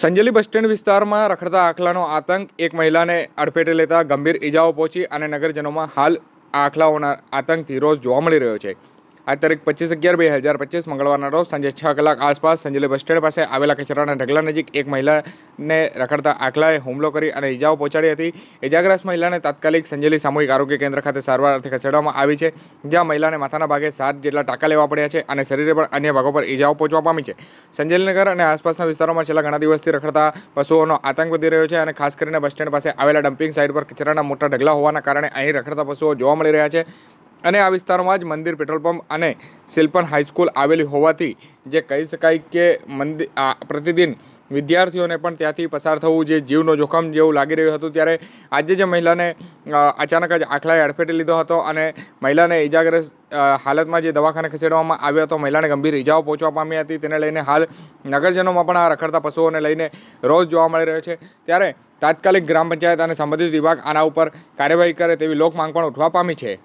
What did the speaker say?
Sanjeli bus stand વિસ્તારમાં રખડતા આખલાનો આતંક. એક મહિલાને અડફેટે લેતા ગંભીર ઈજાઓ પહોંચી અને નગરજનોમાં હાલ આખલાઓના આતંકથી રોજ જોવા મળી રહ્યો છે. આ તારીખ પચીસ અગિયાર બે હજાર પચીસ મંગળવારના રોજ સાંજે છ કલાક આસપાસ સંજેલી બસ સ્ટેન્ડ પાસે આવેલા કચરાના ઢગલા નજીક એક મહિલાને રખડતા આખલાએ હુમલો કરી અને ઈજાઓ પહોંચાડી હતી. ઇજાગ્રસ્ત મહિલાને તાત્કાલિક સંજેલી સામૂહિક આરોગ્ય કેન્દ્ર ખાતે સારવાર અર્થે ખસેડવામાં આવી છે, જ્યાં મહિલાને માથાના ભાગે સાત જેટલા ટાંકા લેવા પડ્યા છે અને શરીરે પણ અન્ય ભાગો પર ઈજાઓ પહોંચવા પામી છે. સંજેલીનગર અને આસપાસના વિસ્તારોમાં છેલ્લા ઘણા દિવસથી રખડતા પશુઓનો આતંક વધી રહ્યો છે અને ખાસ કરીને બસ સ્ટેન્ડ પાસે આવેલા ડમ્પિંગ સાઇટ પર કચરાના મોટા ઢગલા હોવાના કારણે અહીં રખડતા પશુઓ જોવા મળી રહ્યા છે. અને આ વિસ્તારમાં જ મંદિર પેટ્રોલ પંપ અને શિલ્પન હાઈસ્કૂલ આવેલી હોવાથી જે કહી શકાય કે મંદિર પ્રતિદિન વિદ્યાર્થીઓને પણ ત્યાંથી પસાર થવું, જે જીવનો જોખમ જેવું લાગી રહ્યું હતું ત્યારે આજે જે મહિલાને અચાનક જ આખલાએ અડફેટે લીધો હતો અને મહિલાને ઇજાગ્રસ્ત હાલતમાં જે દવાખાને ખસેડવામાં આવ્યો હતો મહિલાને ગંભીર ઇજાઓ પહોંચવા પામી હતી. તેને લઈને હાલ નગરજનોમાં પણ આ રખડતા પશુઓને લઈને રોજ જોવા મળી રહ્યો છે. ત્યારે તાત્કાલિક ગ્રામ પંચાયત અને સંબંધિત વિભાગ આના ઉપર કાર્યવાહી કરે તેવી લોક માંગ પણ ઉઠવા પામી છે.